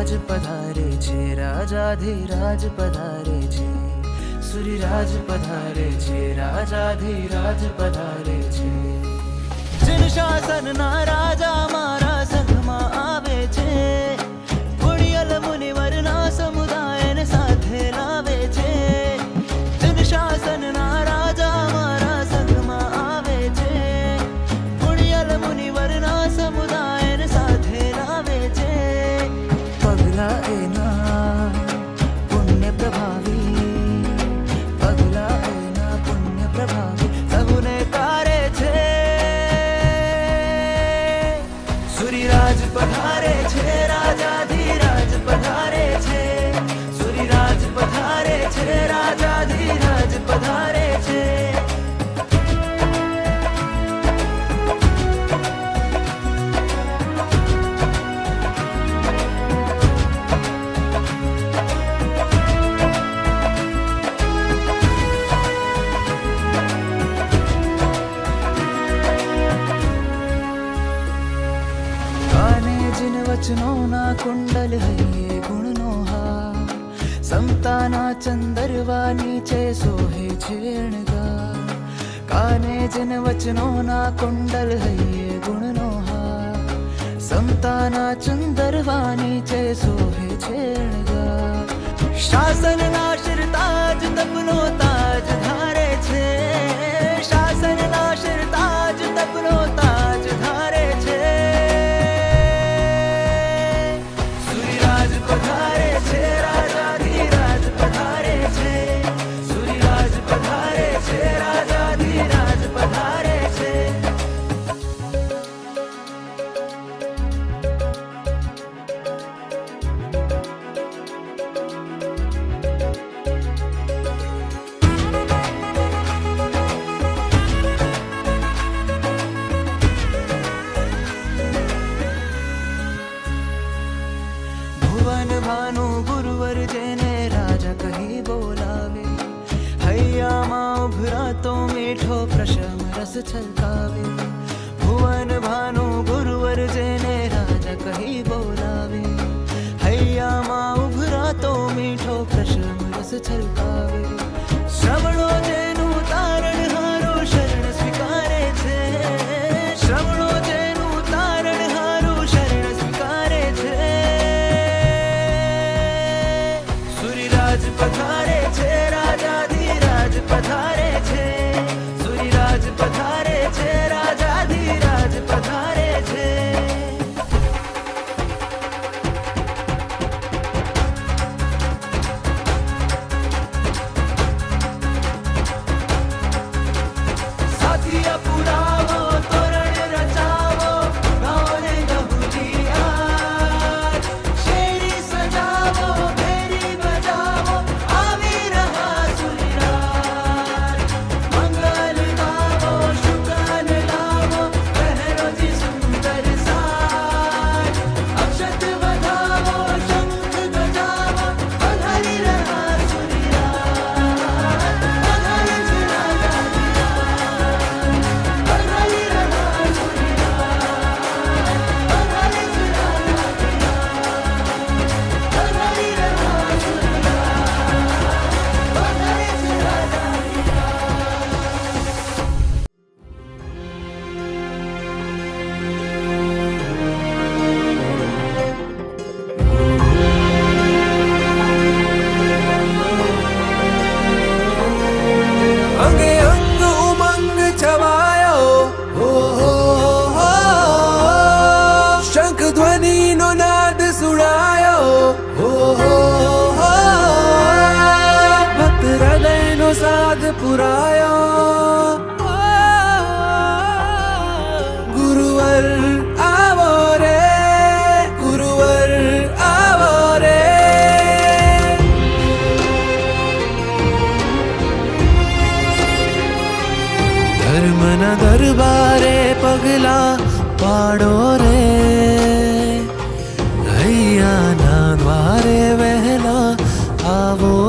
સુરીરાજ પધારે છે રાજાધિરાજ પધારે છે સુરીરાજ પધારે છે રાજાધિરાજ પધારે છે જન શાસનના રાજા પધારે છે રાજાધિરાજ रचनो ना कुंडल है ये गुणनोहा। समताना चंदरवा नीचे सोहे छेणगा काने जिन वचनो ना कुंडल है ये गुणनोहा। समताना चंदरवा नीचे सोहे छेणगा शासन ना शिरताज तपनो मीठो प्रशम रस छलकावे भुवन भानु गुरुवर जेने राजा कही बोलावे। हैया माँ उभरा तो मीठो प्रशम रस छलकावे श्रवणो પુરાયો ગુરુવર આવો રે ગુરુવર આવો રે ધર્મના દરબારે પગલા પાડો રે હૈયાના દ્વારે આવો